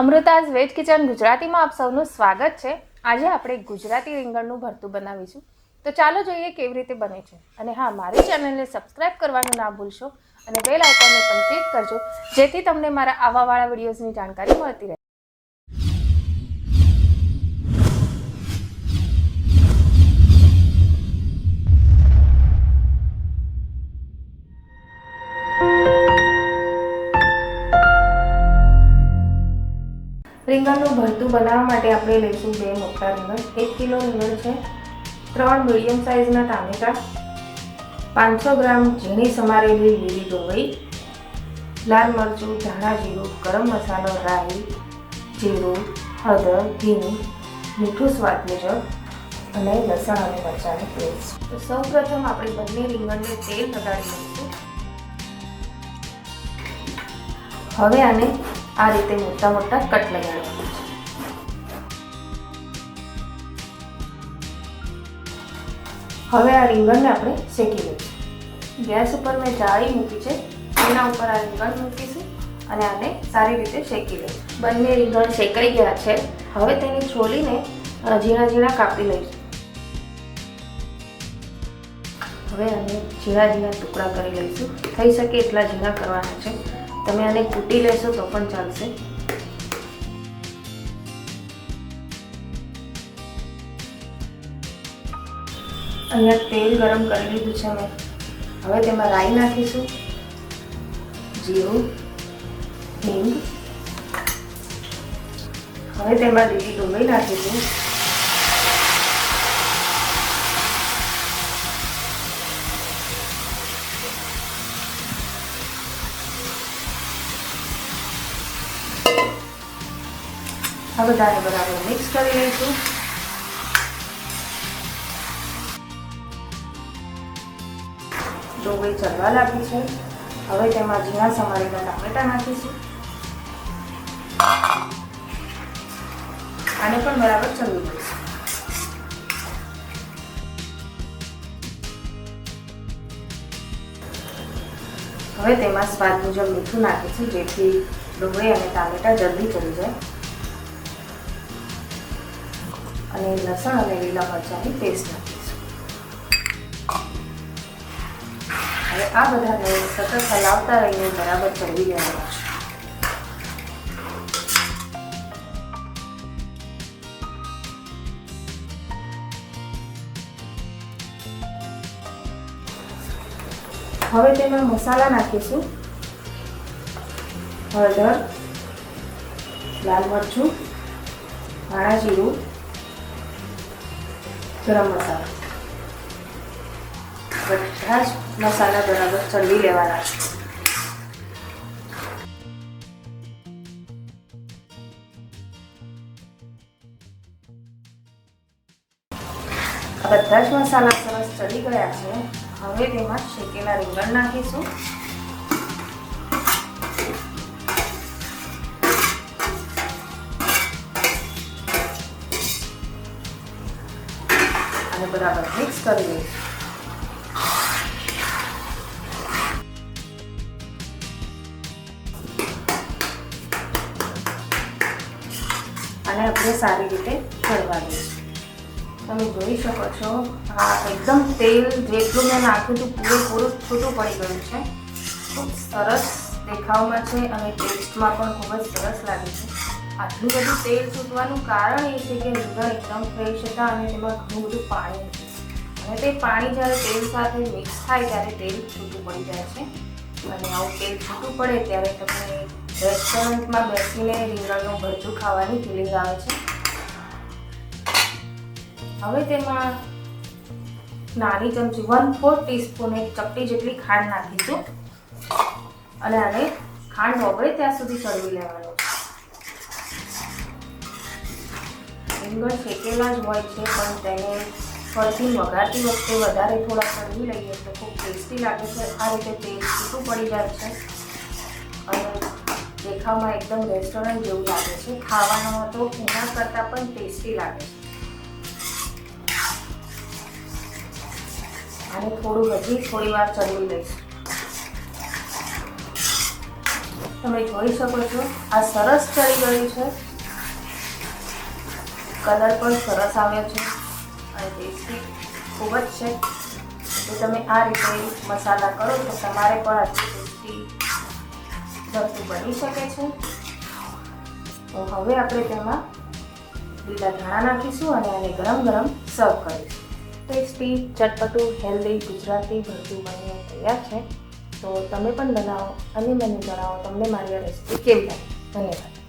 અમૃતાઝ veg kitchen ગુજરાતીમાં આપ સૌનું સ્વાગત છે. આજે આપણે ગુજરાતી રીંગણનું ભરતું બનાવીશું. તો ચાલો જોઈએ કેવી રીતે બને છે. અને હા, મારી ચેનલને સબસ્ક્રાઇબ કરવાનું ના ભૂલશો અને બેલ આઇકોનને પણ ક્લિક કરજો, જેથી તમને મારા આવાવાળા વિડીયોઝની જાણકારી મળતી રહે. રીંગણનું ભરતું બનાવવા માટે આપણે લઈશું બે મોટા રીંગણ. એક કિલો રીંગણ છે. ત્રણ મીડિયમ સાઇઝના ટામેટા. પાંચસો ગ્રામ ઝીણી સમારેલી લીલી ડુંગળી. લાલ મરચું, ધાણા જીરું, ગરમ મસાલો, રાઈ, જીરું, હળદર ઘીનું મીઠું સ્વાદ મુજબ અને લસણ અને મરચાંની પેસ્ટ તો સૌ પ્રથમ આપણે બંને રીંગણને તેલ લગાડી દઈશું હવે આને આ રીતે મોટા મોટા કટ લગાડવાના છે. હવે આ રીંગણને આપણે શેકી લઈશું. ગેસ ઉપર મેં જાળી મૂકી છે. એના ઉપર આ રીંગણ મૂકીશું અને આને સારી રીતે શેકી લઈશું. બંને રીંગણ શેકાઈ ગયા છે. હવે તેને છોલીને ઝીણા ઝીણા કાપી લઈશું. હવે આને ઝીણા ઝીણા ટુકડા કરી લઈશું. થઈ શકે એટલા ઝીણા કરવાના છે. તમે આને કૂટી લેશો તો પણ ચાલશે. અહીંયા તેલ ગરમ કરી લીધું છે મેં. હવે તેમાં રાઈ નાખીશું, જીરું, હિંગ. હવે તેમાં લીલી ડુંગળી નાખીશું. આ બધાને બરાબર મિક્સ કરી લઈશું. ડોગળી ચડવા લાગી છે, હવે તેમાં ઝીણા સમારેલા ટામેટા નાખીશું. આને પણ બરાબર ચડવું પડશે. હવે તેમાં સ્વાદ મુજબ મીઠું નાખીશું, જેથી ડુંગળી અને ટામેટા જલ્દી ચડી જાય અને લસણ અને લીલા મરચાંની પેસ્ટ નાખીશું. હવે આ બધાને સતત હલાવતા રહીને બરાબર ચડવી દેવાના છે. હવે તેમાં મસાલા નાખીશું. હળદર લાલ મરચું, ધાણા જીરું, ગરમ મસાલો. બધા જ મસાલા બરાબર ચડવી લેવાના છે. બધા જ મસાલા સરસ ચડી ગયા છે. હવે તેમાં શેકેલા રીંગણ નાખીશું. અને બરાબર મિક્સ કરી લઈશ અને આપણે સારી રીતે ચડવા દઈશું. તમે જોઈ શકો છો, આ એકદમ તેલ જેટલું મેં નાખ્યું હતું, પૂરેપૂરું છૂટું પડી ગયું છે. ખૂબ સરસ દેખાવમાં છે અને ટેસ્ટમાં પણ ખૂબ જ સરસ લાગે છે. આટલું બધું તેલ છૂટવાનું કારણ એ છે કે રીંગણ એકદમ ફ્રેશ હતા અને તેમાં ઘણું બધું પાણી હતું. અને તે પાણી જ્યારે તેલ સાથે મિક્સ થાય ત્યારે તેલ છૂટું પડી જાય છે. અને આવું તેલ છૂટું પડે ત્યારે તમને રેસ્ટોરન્ટમાં બેસીને રીંગણનું ભરતું ખાવાની ફિલિંગ આવે છે. હવે તેમાં નાની ચમચી વન ફોર ટીસ્પૂન એક ચપટી જેટલી ખાંડ નાખીશું. અને આને ખાંડ ઓગળે ત્યાં સુધી ચડવી લેવાનું. રીંગણ શેકેલા જ હોય છે, પણ તેને ફરથી વઘારતી વખતે વધારે થોડા ચડવી લઈએ તો ખૂબ ટેસ્ટી લાગે છે. આ રીતે તેલ છૂટું પડી જાય છે અને દેખાવમાં એકદમ રેસ્ટોરન્ટ જેવું લાગે છે. ખાવામાં તો એના કરતાં પણ ટેસ્ટી લાગે છે. અને થોડું હજી થોડી વાર ચડવી લઈશ. તમે જોઈ શકો છો, આ સરસ ચડી ગયું છે. કલર પણ સરસ આવ્યો છે. અને ટેસ્ટી ખૂબ જ છે. જો તમે આ રીતે મસાલા કરો તો તમારે પણ આટલી ટેસ્ટી વસ્તુ બની શકે છે. તો હવે આપણે તેમાં લીલા ધાણા નાખીશું અને આને ગરમ ગરમ સર્વ કરીશું. ટેસ્ટી, ચટપટું, હેલ્ધી, ગુજરાતી ભરતું બનીને તૈયાર છે. તો તમે પણ બનાવો, અને મને જણાવો, તમને મારી આ રેસીપી કેવી લાગે? ધન્યવાદ.